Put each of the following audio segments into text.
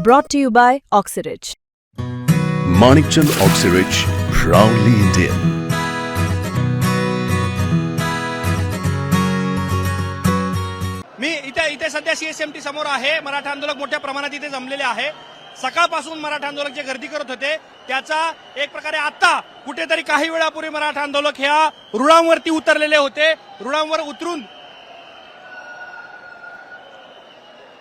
Brought to you by Oxyridge. Manikchand Oxyrich, proudly Indian. मी इथे इथे सध्या सीएसएमटी समोर आहे मराठा आंदोलक मोठ्या प्रमाणात इथे जमलेले आहे सकाळपासून मराठा आंदोलक जे गर्दी करत होते त्याचा एक प्रकारे आता कुठेतरी काही वेळापूर्वी मराठा आंदोलक ह्या रुळांवरती उतरलेले होते रुळांवर उतरून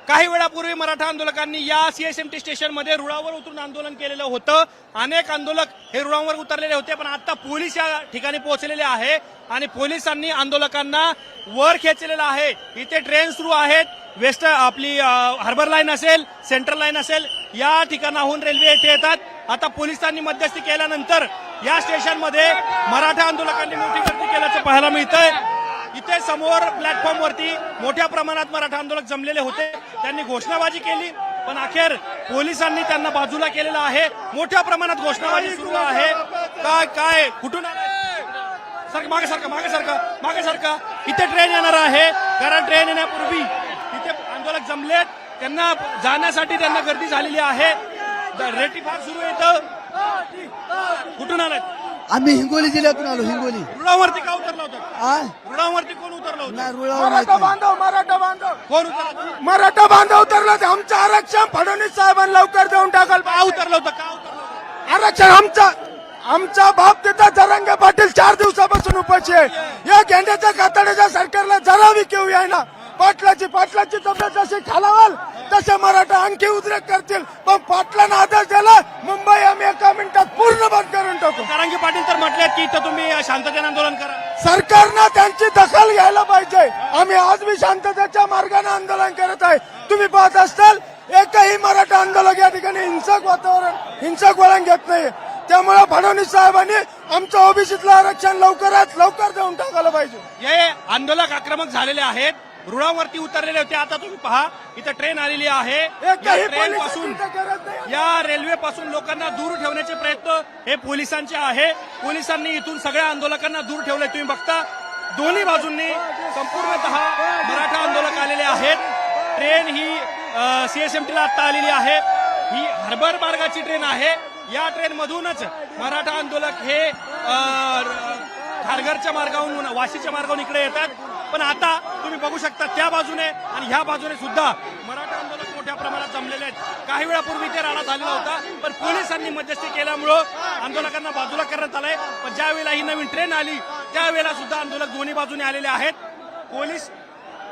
काही वेळापूर्वी मराठा आंदोलकांनी या सीएसएमटी स्टेशनमध्ये रुळावर उतरून आंदोलन केलेलं होतं. अनेक आंदोलक हे रुळांवर उतरलेले होते पण आता पोलीस या ठिकाणी पोहोचलेले आहे आणि पोलिसांनी आंदोलकांना वर खेचलेलं आहे. इथे ट्रेन सुरू आहेत. वेस्ट आपली हार्बर लाईन असेल सेंट्रल लाईन असेल या ठिकाणाहून रेल्वे येथे येतात. आता पोलिसांनी मध्यस्थी केल्यानंतर या स्टेशनमध्ये मराठा आंदोलकांनी मोठी गर्दी केल्याचं पाहायला मिळतंय. इथे समोर प्लॅटफॉर्मवरती मोठ्या प्रमाणात मराठा आंदोलक जमलेले होते. त्यांनी घोषणाबाजी केली पण अखेर पोलिसांनी त्यांना बाजूला केलेलं आहे. मोठ्या प्रमाणात घोषणाबाजी सुरू आहे. काय काय कुठून सारखं मागे सारखं मागे सारखं मागे सारखं. इथे ट्रेन येणार आहे. कारण ट्रेन येण्यापूर्वी इथे आंदोलक जमलेत. त्यांना जाण्यासाठी त्यांना गर्दी झालेली आहे. रेटी फार सुरू येतं कुठून आलात? आम्ही हिंगोली जिल्ह्यातून आलो हिंगोली. रुळावरती का उतरलं होतं? आ? रुळावरती कोण उतरलं होतं? नाही, रुळावर मराठा नाही. बांधव मराठा बांधव. कोण उतरलं मराठा बांधव उतरला ते आमचं आरक्षण फडणवीस साहेबांना लवकर देऊन टाकाल का उतरलं होतं? का उतरलं होतं? आरक्षण आमचा आमचा बाप तिथं जरंगे पाटील चार दिवसापासून उपाशी आहे. या गेंड्याच्या कातड्याच्या सरकारला जरा विकेऊ ना पाटलाची पाटलाची तब्येत जशी खालावाल तसे मराठा आणखी उद्रेक करतील. पण पाटलानं आदेश दिला मुंबई आम्ही एका मिनिटात पूर्ण बंद करून टाकू. कारंगी पाटील तर म्हटलेत की इथं तुम्ही शांततेने आंदोलन करा. सरकारनं त्यांची दखल घ्यायला पाहिजे. आम्ही आज मी शांततेच्या मार्गाने आंदोलन करत आहे. तुम्ही पाहत असताल एकही मराठा आंदोलक या ठिकाणी हिंसक वातावरण हिंसक वळण घेत नाही त्यामुळे फडणवीस साहेबांनी आमचं ओबीसीतलं आरक्षण लवकरात लवकर देऊन टाकायला पाहिजे. हे आंदोलक आक्रमक झालेले आहेत. रुळावरती उतरलेले होते. आता तुम्ही पहा इथं ट्रेन आलेली आहे. या ट्रेन पासून या रेल्वे पासून लोकांना दूर ठेवण्याचे प्रयत्न हे पोलिसांचे आहे. पोलिसांनी इथून सगळ्या आंदोलकांना दूर ठेवले तुम्ही बघता दोन्ही बाजूंनी संपूर्णतः मराठा आंदोलक आलेले आहेत. ट्रेन ही सीएसएमटीला आता आलेली आहे. ही हार्बर मार्गाची ट्रेन आहे. या ट्रेन मधूनच मराठा आंदोलक हे खारघरच्या मार्गावरून वाशीच्या मार्गावरून इकडे येतात. पण आता तुम्ही बघू शकता त्या बाजूने आणि ह्या बाजूने सुद्धा मराठा आंदोलक मोठ्या प्रमाणात जमलेले आहेत. काही वेळापूर्वी ते राणा झालेला होता पण पोलिसांनी मध्यस्थी केल्यामुळं आंदोलकांना बाजूला करण्यात आलंय. पण ज्यावेळेला ही नवीन ट्रेन आली त्यावेळेला सुद्धा आंदोलक दोन्ही बाजूने आलेले आहेत. पोलीस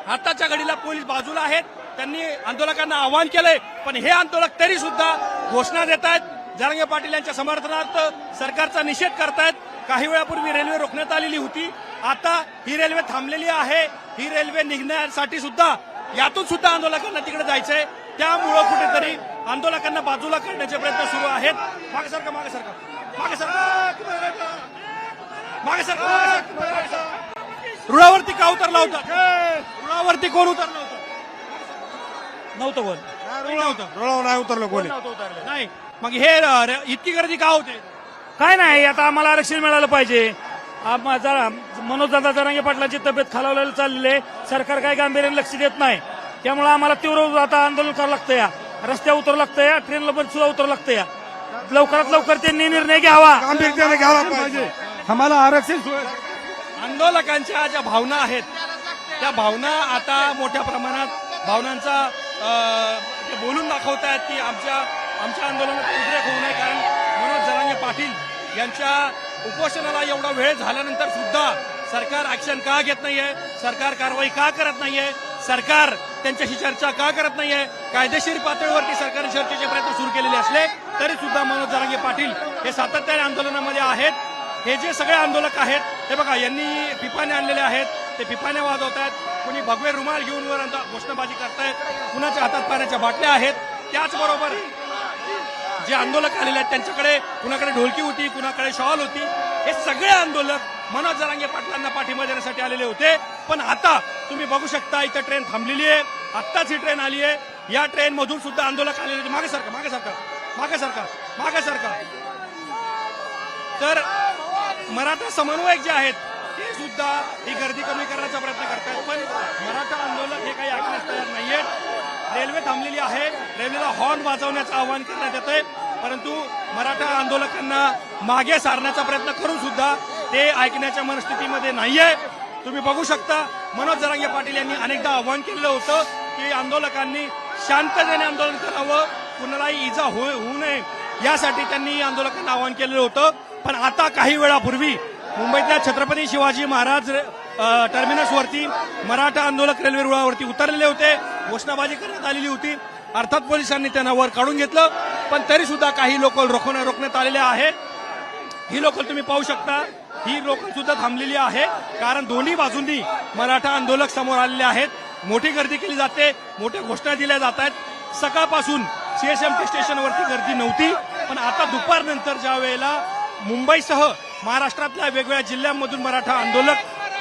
हाताच्या घडीला पोलीस बाजूला आहेत. त्यांनी आंदोलकांना आवाहन केलंय पण हे आंदोलक तरी सुद्धा घोषणा देत आहेत. जरांगे पाटील यांच्या समर्थनार्थ सरकारचा निषेध करतायत. काही वेळापूर्वी रेल्वे रोखण्यात आलेली होती आता ही रेल्वे थांबलेली आहे. ही रेल्वे निघण्यासाठी सुद्धा यातून सुद्धा आंदोलकांना तिकडे जायचंय. त्यामुळं कुठेतरी आंदोलकांना बाजूला करण्याचे प्रयत्न सुरू आहेत. मागे सरका मागे सरका. मागे सरका. मागे सरका. रुळावरती का उतरला होता रुळावरती कोण उतरलं होतं नव्हतं कोण? कोण नव्हतं रुळावर नाही उतरलो कोणी. नाही. मग हे इतकी गर्दी का होते? काय नाही आता आम्हाला आरक्षण मिळालं पाहिजे. जरा मनोजदादा जरांगे पाटलांची तब्येत खालावलेली चाललेली आहे. सरकार काय गांभीर्याने लक्ष देत नाही. त्यामुळे आम्हाला तीव्र आता आंदोलन करावं लागतं या. रस्त्यावर उतरावं लागतं या. ट्रेनला पण सुद्धा उतरावं लागतं या. लवकरात लवकर त्यांनी निर्णय घ्यावा. गांभीर्याने घ्यायला पाहिजे. आम्हाला आरक्षण आंदोलकांच्या ज्या भावना आहेत त्या भावना आता मोठ्या प्रमाणात भावनांचा बोलून दाखवतायत की आमच्या आमच्या आंदोलनात उद्रेक होऊ नये. कारण मनोज जरांगे पाटील यांच्या उपोषणाला एवढा वेळ झाल्यानंतर सुद्धा सरकार ऍक्शन का घेत नाहीये? सरकार कारवाई का करत नाहीये? सरकार त्यांच्याशी चर्चा का करत नाहीये? कायदेशीर पातळीवरती सरकारने चर्चेचे प्रयत्न सुरू केलेले असले तरी सुद्धा मनोज जरांगे पाटील हे सातत्याने आंदोलनामध्ये आहेत. हे जे सगळे आंदोलक आहेत हे बघा यांनी पिपाने आणलेले आहेत. ते पिपाने वाजवत आहेत कुणी भगवे रुमाल घेऊन वर घोषणाबाजी करतायत. कुणाच्या हातात पाण्याच्या बाटल्या आहेत. त्याचबरोबर जे आंदोलक आलेले आहेत त्यांच्याकडे कुणाकडे ढोलकी होती कुणाकडे शॉल होती हे सगळे आंदोलक मनोज जरांगे पाटलांना पाठिंबा देण्यासाठी आलेले होते. पण आता तुम्ही बघू शकता इथं ट्रेन थांबलेली आहे. आत्ताच ही ट्रेन आली आहे. या ट्रेन मधून सुद्धा आंदोलक आलेले होते. मागे सरकार मागे सरकार मागे सरकार मागे सरकार तर मराठा समन्वयक जे आहेत ते सुद्धा ही गर्दी कमी करण्याचा प्रयत्न करतायत. पण मराठा आंदोलक हे काही ऐकण्यास तयार नाहीयेत. रेल्वे थांबलेली आहे. रेल्वेला हॉर्न वाजवण्याचं आवाहन करण्यात येतंय. परंतु मराठा आंदोलकांना मागे सारण्याचा प्रयत्न करून सुद्धा ते ऐकण्याच्या मनस्थितीमध्ये नाहीये. तुम्ही बघू शकता मनोज जरांगे पाटील यांनी अनेकदा आवाहन केलेलं होतं की आंदोलकांनी शांततेने आंदोलन करावं कुणालाही इजा होऊ होऊ नये. यासाठी त्यांनी आंदोलकांना आवाहन केलेलं होतं. पण आता काही वेळापूर्वी मुंबईतल्या छत्रपती शिवाजी महाराज टर्मिनसवरती मराठा आंदोलक रेल्वे रुळावरती उतरलेले होते. घोषणाबाजी करण्यात आलेली होती. अर्थात पोलिसांनी त्यांना वर काढून घेतलं. पण तरी सुद्धा काही लोक रोखवण्या रोखण्यात आलेले आहेत ही लोक तुम्ही पाहू शकता. ही लोक सुद्धा थांबलेली आहे. कारण दोन्ही बाजूंनी मराठा आंदोलक समोर आलेले आहेत. मोठी गर्दी केली जाते. मोठ्या घोषणा दिल्या जात आहेत. सकाळपासून सीएसएमटी स्टेशनवरती गर्दी नव्हती. पण आता दुपारनंतर ज्या वेळेला मुंबईसह महाराष्ट्रातल्या वेगवेगळ्या जिल्ह्यांमधून मराठा आंदोलक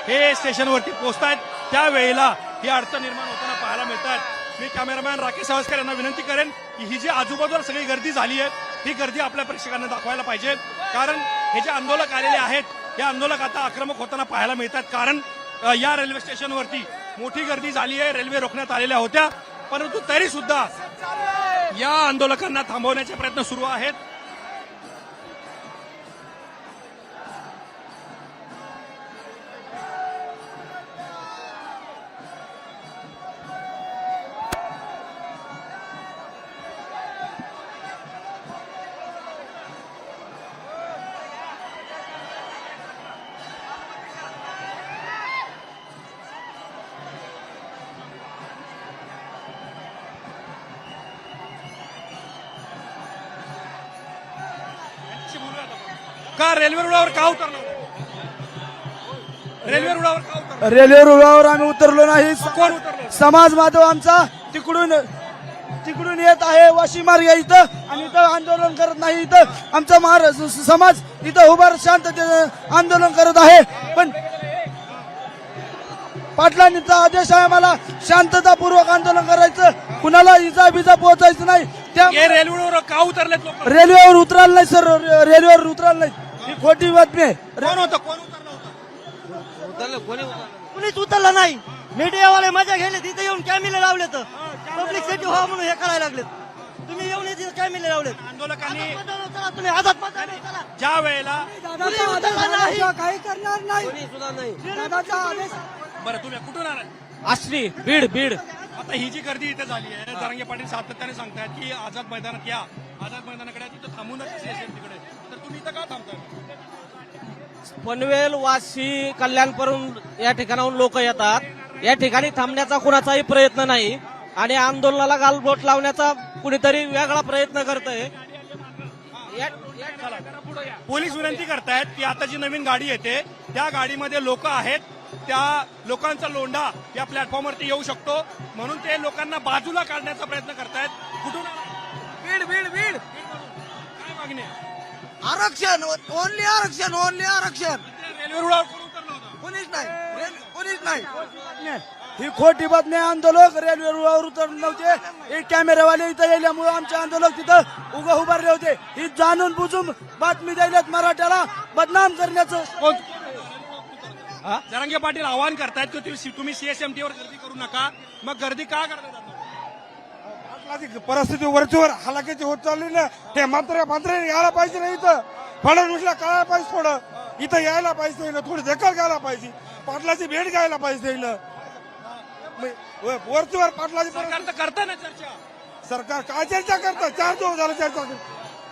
हे स्टेशनवरती पोहोचतायत. त्यावेळेला ही अडचण निर्माण होताना पाहायला मिळतात मी कॅमेरामॅन राकेश सावस्कर यांना विनंती करेन की ही जी आजूबाजूला सगळी गर्दी झाली आहे ही गर्दी आपल्या प्रेक्षकांना दाखवायला पाहिजे. कारण हे जे आंदोलक आलेले आहेत हे आंदोलक आता आक्रमक होताना पाहायला मिळतात कारण या रेल्वे स्टेशनवरती मोठी गर्दी झाली आहे रेल्वे रोखण्यात आलेल्या होत्या. परंतु तरी सुद्धा या आंदोलकांना थांबवण्याचे प्रयत्न सुरू आहेत. का रेल्वे रुळावर का उतरलो? रेल्वे रुळावर का उतरलो? रेल्वे रुळावर आम्ही उतरलो नाही. कोण उतरलो? समाज माधव आमचा तिकडून तिकडून येत आहे वाशी मार्ग इथं आणि इथं आंदोलन करत नाही इथं. आमचा महार स- समाज इथं उभा शांततेनं आंदोलन करत आहे. पण पाटलांचा आदेश आहे मला शांततापूर्वक आंदोलन करायचं. कुणाला इजा बिजा पोहोचायचं नाही. त्या हे रेल्वे रुळावर का उतरलेत लोक? रेल्वेवर उतरायला नाही सर. रेल्वेवर उतरायला नाही. ही खोटी बातमी आहे. कोण होतं? कोण उतरलं होतं? कुणीच उतरलं नाही. मीडियावाले मजा घेले तिथे येऊन कॅमेरे लावले तर पब्लिसिटी व्हा म्हणून हे करायला लागलेत. तुम्ही येऊन तिथे कॅमेरे लावलेत. आंदोलकांनी तुम्ही आझाद. ज्या वेळेला. काही करणार नाही. बरं तुम्ही कुठून आलाय आश्री बीड बीड. आता ही जी गर्दी इथे झाली आहे जरांगे पाटील सातत्याने सांगतायत की आझाद मैदानात या. आझाद मैदानाकडे तिथं थांबू नका सीएसएम तिकडे. तुम्ही इथं का थांबताय? पनवेल वाशी कल्याणवरून या ठिकाणाहून लोक येतात. या ठिकाणी थांबण्याचा कुणाचाही प्रयत्न नाही आणि आंदोलनाला गालबोट लावण्याचा कुणीतरी वेगळा प्रयत्न करत आहे पोलीस विनंती करतायत की आता जी नवीन गाडी येते त्या गाडीमध्ये लोक आहेत. त्या लोकांचा लोंढा या प्लॅटफॉर्मवरती येऊ शकतो. म्हणून ते लोकांना बाजूला काढण्याचा प्रयत्न करतायत. कुठून आलाय? बीड बीड बीड काय मागणी आहे? आरक्षण ओनली आरक्षण ओनली आरक्षण. रेल्वे रुळावर कोण उतरलं होतं कोणीच नाही. कोणीच नाही. ही खोटी बातमी. आंदोलक रेल्वे रुळावर उतरले नव्हते. हे कॅमेरावाले इथं गेल्यामुळे आमचे आंदोलक तिथं उभं उभारले होते. ही जाणून बुजून बातमी द्यायल्यात मराठ्याला. बदनाम करण्याचं जरांगे पाटील आवाहन करतायत की तुम्ही तुम्ही सीएसएमटी वर गर्दी करू नका. मग गर्दी का करता पाटलाची परिस्थिती वरचीवर हलाखीची होत चालली ना ते मात्र मात्र यायला पाहिजे ना इथं. फडणवीसला कळायला पाहिजे थोडं. इथं यायला पाहिजे ना थोडी दखल घ्यायला पाहिजे. पाटलाची भेट घ्यायला पाहिजे ना. वरचीवर पाटलाची करता ना चर्चा. सरकार काय चर्चा करतं? चार दिवस झाले चर्चा.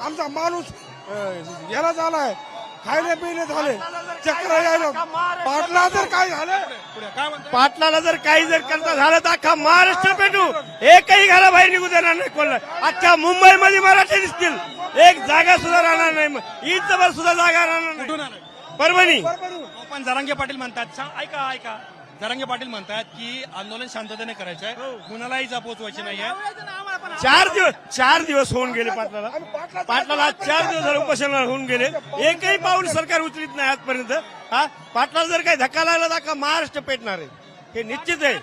आमचा माणूस याला झालाय. खायले पिले झाले. चक्र यायला पाटला जर काय झालं पाटलाला जर काही जर करता झालं तर अख्खा महाराष्ट्र पेटू. एकही घरा बाहेर निघू देणार नाही कोणाला. अख्ख्या मुंबईमध्ये मराठी दिसतील. एक जागा सुद्धा राहणार नाही. जबर सुद्धा जागा राहणार नाही. परभणी. पण जरांगे पाटील म्हणतात ऐका ऐका. जरांगे पाटील म्हणतात की आंदोलन शांततेने करायचं आहे. कुणालाही जा पोचवायची नाहीये चार दिवस चार दिवस होऊन गेले पाटलाला. पाटलाला आज चार दिवस झाले उपोषणाला होऊन गेले एकही पाऊल सरकार उचलीत नाही आजपर्यंत. हा? पाटलाला जर काही धक्का लागला तर अख्खा महाराष्ट्र पेटणार आहे. हे निश्चित आहे.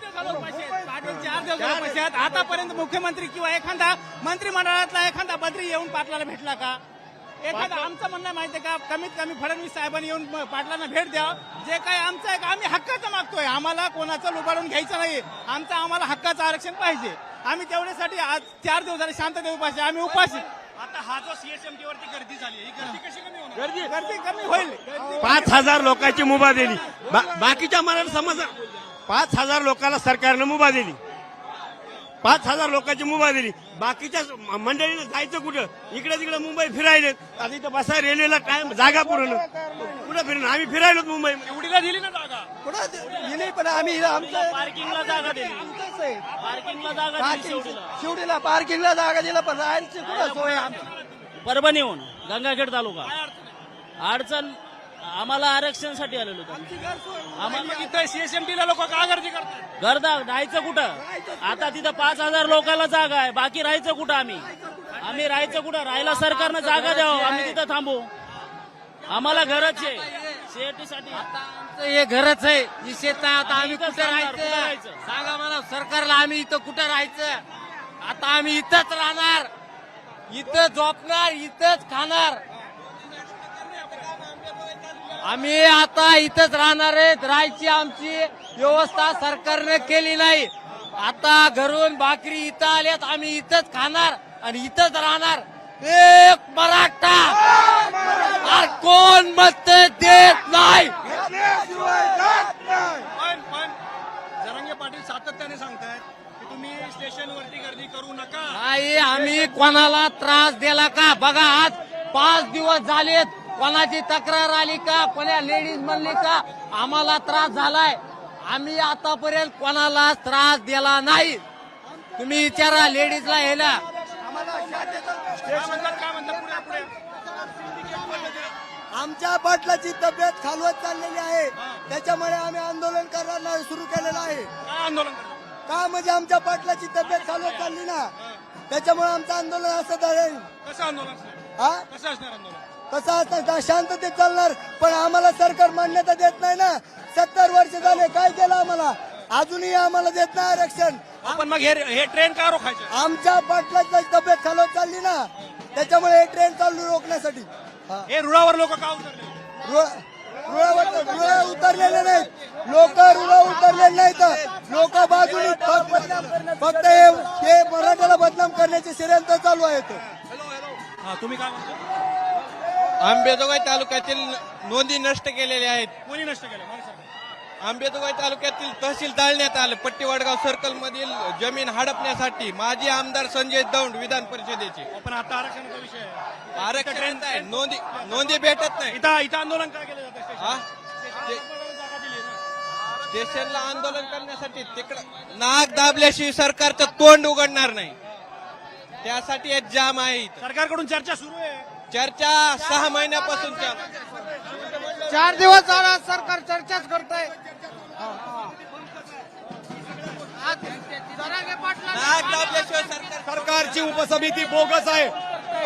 आतापर्यंत मुख्यमंत्री किंवा एखादा मंत्रिमंडळातला एखादा मंत्री येऊन पाटलाला भेटला का? एखादा आमचं म्हणणं माहितीये का? कमीत कमी फडणवीस साहेबांनी येऊन पाटलांना भेट द्या. जे काही आमचं आहे का? आम्ही हक्काचं मागतोय. आम्हाला कोणाचं लुबाडून घ्यायचं नाही. आमचं आम्हाला हक्काचं आरक्षण पाहिजे. आम्ही तेवढ्यासाठी आज चार दिवस झाले शांतते उपाशी. आम्ही उपाशी. आता हा जो सीएसएमटी वरती गर्दी झाली ही गर्दी कशी कमी होणार? गर्दी कमी होईल. पाच हजार लोकांची मुभा दिली. बा- बाकीच्या मराठा समाज पाच हजार लोकांना सरकारनं मुभा दिली. पाच हजार लोकांची मुभा दिली. बाकीच्या मंडळीनं जायचं कुठं? इकडे तिकडे मुंबई फिरायले आता इथं बसाय रेल्वेला टाइम जागा पुरण कुठं फिरणं आम्ही फिरायलो मुंबई. एवढीला दिली ना जागा. कुठं पण आम्ही आमचं पार्किंगला जागा दिली. आमचंच आहे. पार्किंगला जागा दिली शिवडीला पार्किंगला जागा दिला पण राहायची कुठं सोय आमची? परभणीहून गंगाखेड तालुका. अडचण आम्हाला आरक्षणासाठी आलेलो होतो. आम्हाला इथं सीएसएमटी ला लोक का गर्दी करतात गर्दा राहायचं कुठं? आता तिथं पाच हजार लोकांना जागा आहे. बाकी राहायचं कुठं आम्ही? आम्ही राहायचं कुठं? राहायला सरकारनं जागा द्यावं. आम्ही तिथं थांबू. आम्हाला घरच आहे. शेतीसाठी हे घरच आहे. ही शेत आहे. आता आम्ही कुठे राहायचं? सांगा मला सरकारला आम्ही इथं कुठं राहायचं? आता आम्ही इथंच राहणार. इथं झोपणार इथंच खाणार. आम्ही आता इथंच राहणार आहेत. राहायची आमची व्यवस्था सरकारने केली नाही. आता घरून भाकरी इथं आल्यात आम्ही इथंच खाणार आणि इथंच राहणार. एक मराठा कोण मत देत नाही? पण पण जरांगे पाटील सातत्याने सांगतायत की तुम्ही स्टेशन वरती गर्दी करू नका. नाही आम्ही कोणाला त्रास दिला का? बघा आज पाच दिवस झालेत. कोणाची तक्रार आली का? कोणा लेडीज म्हणली का? आम्हाला त्रास झालाय. आम्ही आतापर्यंत कोणाला त्रास दिला नाही. तुम्ही विचारा लेडीजला यायला. आमच्या पाटलाची तब्येत खालवत चाललेली आहे. त्याच्यामुळे आम्ही आंदोलन करायला सुरू केलेलं आहे. काय आंदोलन का म्हणजे आमच्या पाटलाची तब्येत खालवत चालली ना? त्याच्यामुळे आमचं आंदोलन असं राहील कसं आंदोलन? हा? कसं असणार आंदोलन? कसं असतं का शांततेत चालणार पण आम्हाला सरकार मान्यता देत नाही ना. सत्तर वर्ष झाले काय केलं आम्हाला? अजूनही आम्हाला देत नाही आरक्षण. आपण मग हे ट्रेन का रोखायचे? आमच्या पाटलाची तब्येत खालवत चालली ना त्याच्यामुळे हे ट्रेन चालू रोखण्यासाठी. हा. रुळावर लोक का उतरले? रुळ- रुळावर रुळ उतरलेले नाहीत. लोक रुळ उतरलेले नाहीत. लोक बाजूने फक्त हे मराठ्याला बदनाम करण्याचे षडयंत्र चालू आहेत तुम्ही काय म्हणता? आंबेजोगाई तालुक्यातील नोंदी नष्ट केलेल्या आहेत कोणी नष्ट केलं मला सांगा. आंबेजोगाई तालुक्यातील तहसील जाळण्यात आलं पट्टी वडगाव सर्कल मधील जमीन हडपण्यासाठी माजी आमदार संजय दौंड विधान परिषदेचे पण आता आरक्षणाचा विषय आहे आरक्षण आहे नोंदी नोंदी भेटत नाही इथं इथं आंदोलन का केलं जातं हा? स्टेशनवर? ते- जागा दिली ना. स्टेशनला आंदोलन करण्यासाठी तिकडं नाक दाबल्याशिवाय सरकारचं तोंड उघडणार नाही त्यासाठी एक जाम आहे इथं. सरकारकडून चर्चा सुरू आहे चर्चा सहा महिन्यापासून चालू चार दिवस झाला सरकार चर्चाच दाबल्याशिवाय सरकार सरकारची उपसमिती बोगस आहे.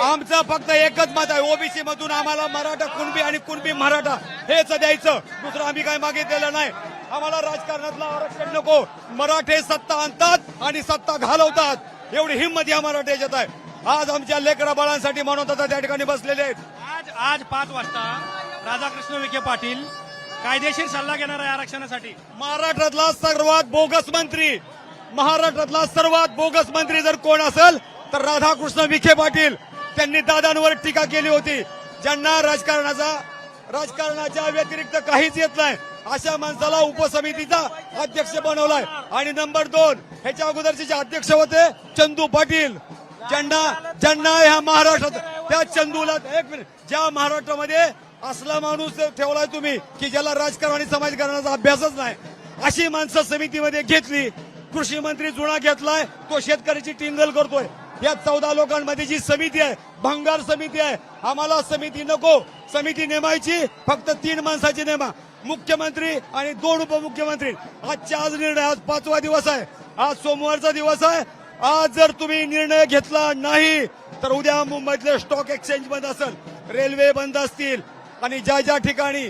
आमचं फक्त एकच मत आहे. ओबीसी मधून आम्हाला मराठा कुणबी आणि कुणबी मराठा हेच द्यायचं. दुसरं आम्ही काय मागितलेलं नाही. आम्हाला राजकारणातलं आरक्षण नको. मराठे सत्ता आणतात आणि सत्ता घालवतात. एवढी हिंमत या मराठ्याच्यात आहे. आज आमच्या लेकरा बाळांसाठी म्हणून आता त्या ठिकाणी बसलेले आहेत. आज आज पाच वाजता राधाकृष्ण विखे पाटील कायदेशीर सल्ला घेणार आहे आरक्षणासाठी. महाराष्ट्रातला सर्वात बोगस मंत्री महाराष्ट्रातला सर्वात बोगस मंत्री जर कोण असेल तर राधाकृष्ण विखे पाटील त्यांनी दादांवर टीका केली होती. ज्यांना राजकारणाचा राजकारणाच्या व्यतिरिक्त काहीच येत नाही अशा माणसाला उपसमितीचा अध्यक्ष बनवलाय. आणि नंबर दोन ह्याच्या अगोदरचे जे अध्यक्ष होते चंदू पाटील. ज्यांना ज्यांना ह्या महाराष्ट्रात. त्या चंदूला एक मिनिट. ज्या महाराष्ट्रामध्ये असला माणूस ठेवलाय तुम्ही की ज्याला राजकारण आणि समाजकारणाचा अभ्यासच नाही अशी माणसं समितीमध्ये घेतली कृषी मंत्री जुना घेतलाय तो शेतकऱ्याची टिंगल करतोय. या चौदा लोकांमध्ये जी समिती आहे भंगार समिती आहे आम्हाला समिती नको. समिती नेमायची फक्त तीन माणसाची नेमा. मुख्यमंत्री आणि दोन उपमुख्यमंत्री. आजच्या आज निर्णय आज पाचवा दिवस आहे. आज सोमवारचा दिवस आहे. आज जर तुम्ही निर्णय घेतला नाही तर उद्या मुंबईतले स्टॉक एक्सचेंज बंद असेल रेल्वे बंद असतील आणि ज्या ज्या ठिकाणी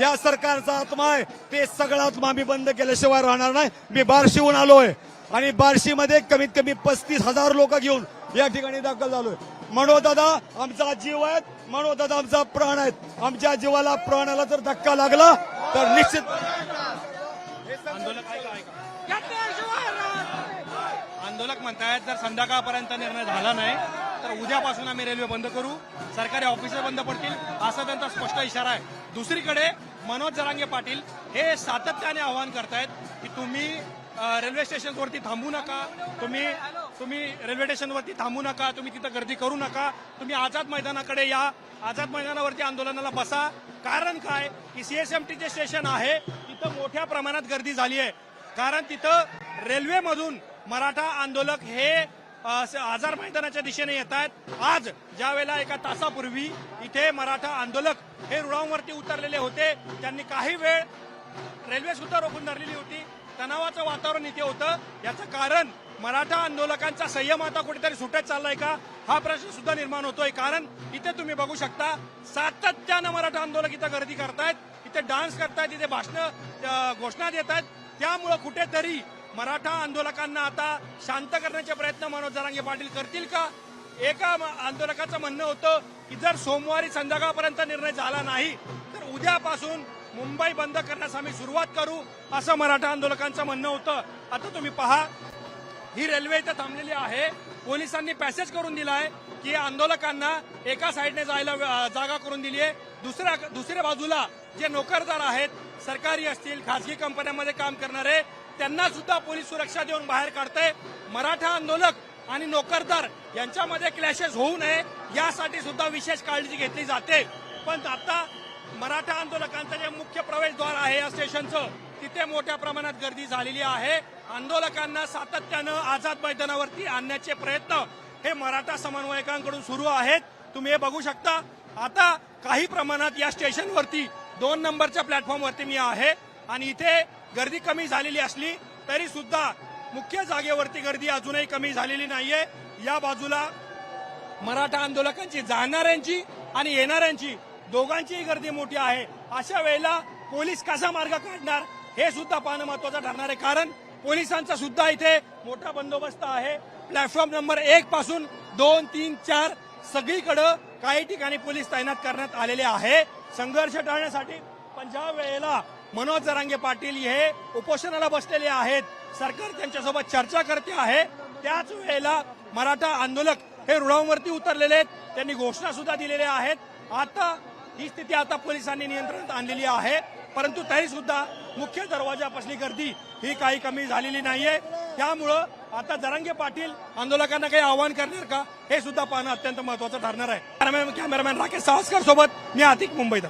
या सरकारचा आत्मा आहे ते सगळा आत्मा आम्ही बंद केल्याशिवाय राहणार नाही. मी बार्शीहून आलोय. आणि बार्शीमध्ये कमीत कमी पस्तीस हजार लोक घेऊन या ठिकाणी दाखल झालोय. मनोदादा आमचा जीव आहेत मनोदादा आमचा प्राण आहेत. आमच्या जीवाला प्राणाला जर धक्का लागला तर निश्चित म्हणतायत जर संध्याकाळपर्यंत निर्णय झाला नाही तर उद्यापासून आम्ही रेल्वे बंद करू. सरकारी ऑफिसर बंद पडतील असा त्यांचा स्पष्ट इशारा आहे. दुसरीकडे मनोज जरांगे पाटील हे सातत्याने आवाहन करतायत की तुम्ही रेल्वे स्टेशनवरती थांबू नका तुम्ही तुम्ही रेल्वे स्टेशनवरती थांबू नका तुम्ही तिथं गर्दी करू नका तुम्ही आझाद मैदानाकडे या आझाद मैदानावरती आंदोलनाला बसा. कारण काय? की सीएसएमटीचे स्टेशन आहे तिथं मोठ्या प्रमाणात गर्दी झाली आहे. कारण तिथं रेल्वेमधून मराठा आंदोलक हे अ, मैदानाच्या दिशेने येत आहेत. आज ज्या वेळेला एका तासापूर्वी इथे मराठा आंदोलक हे रुळांवरती उतरलेले होते त्यांनी काही वेळ रेल्वे सुद्धा रोखून धरलेली होती. तणावाचं वातावरण इथे होतं. याचं कारण मराठा आंदोलकांचा संयम आता कुठेतरी सुटत चाललाय का? हा प्रश्न सुद्धा निर्माण होतोय. कारण इथे तुम्ही बघू शकता सातत्यानं मराठा आंदोलक इथं गर्दी करतायत. इथे डान्स करतायत इथे भाषण घोषणा देत आहेत त्यामुळं कुठेतरी मराठा आंदोलकांना आता शांत करण्याचे प्रयत्न मनोज जरांगे पाटील करतील का? एका आंदोलकाचं म्हणणं होतं की जर सोमवारी संध्याकाळपर्यंत निर्णय झाला नाही तर उद्यापासून मुंबई बंद करण्यास आम्ही सुरुवात करू असं मराठा आंदोलकांचं म्हणणं होतं. आता तुम्ही पहा ही रेल्वे इथं थांबलेली आहे. पोलिसांनी पॅसेज करून दिला आहे की आंदोलकांना एका साईडने जायला जागा करून दिली आहे दुसऱ्या दुसऱ्या बाजूला जे नोकरदार आहेत सरकारी असतील खासगी कंपन्यांमध्ये काम करणारे त्यांना सुद्धा पोलीस सुरक्षा देऊन बाहेर काढते मराठा आंदोलक आणि नोकरदार यांच्यामध्ये क्लॅशेस होऊ नये यासाठी सुद्धा विशेष काळजी घेतली जाते. पण आता मराठा आंदोलकांचं जे मुख्य प्रवेशद्वार आहे या स्टेशनचं तिथे मोठ्या प्रमाणात गर्दी झालेली आहे. आंदोलकांना सातत्यानं आझाद मैदानावरती आणण्याचे प्रयत्न हे मराठा समन्वयकांकडून सुरू आहेत. तुम्ही हे बघू शकता. आता काही प्रमाणात या स्टेशनवरती दोन नंबरच्या प्लॅटफॉर्मवरती मी आहे. आणि इथे गर्दी कमी झालेली असली तरी सुद्धा मुख्य जागेवरती गर्दी अजूनही कमी झालेली नाहीये. या बाजूला मराठा आंदोलकांची जाणाऱ्यांची आणि येणाऱ्यांची दोघांचीही गर्दी मोठी आहे. अशा वेळेला पोलीस कसा मार्ग काढणार हे सुद्धा पाहणं महत्वाचं ठरणार आहे. कारण पोलिसांचा सुद्धा इथे मोठा बंदोबस्त आहे. प्लॅटफॉर्म नंबर एक पासून दोन तीन चार सगळीकडं काही ठिकाणी पोलीस तैनात करण्यात आलेले आहे. संघर्ष टाळण्यासाठी पण ज्या वेळेला मनोज जरांगे पाटील हे उपोषणाला बसलेले आहेत. सरकार त्यांच्यासोबत चर्चा करते आहे. त्याच वेळेला मराठा आंदोलक हे रुळांवरती उतरलेले आहेत. त्यांनी घोषणा सुद्धा दिलेल्या आहेत. आता ही स्थिती आता पोलिसांनी नियंत्रणात आणलेली आहे. परंतु तरी सुद्धा मुख्य दरवाजापासली गर्दी ही काही कमी झालेली नाहीये. त्यामुळं आता जरांगे पाटील आंदोलकांना काही आवाहन करणार का हे सुद्धा पाहणं अत्यंत महत्वाचं ठरणार आहे. कॅमेरामॅन राकेश सावस्कर सोबत मी अधिक मुंबईत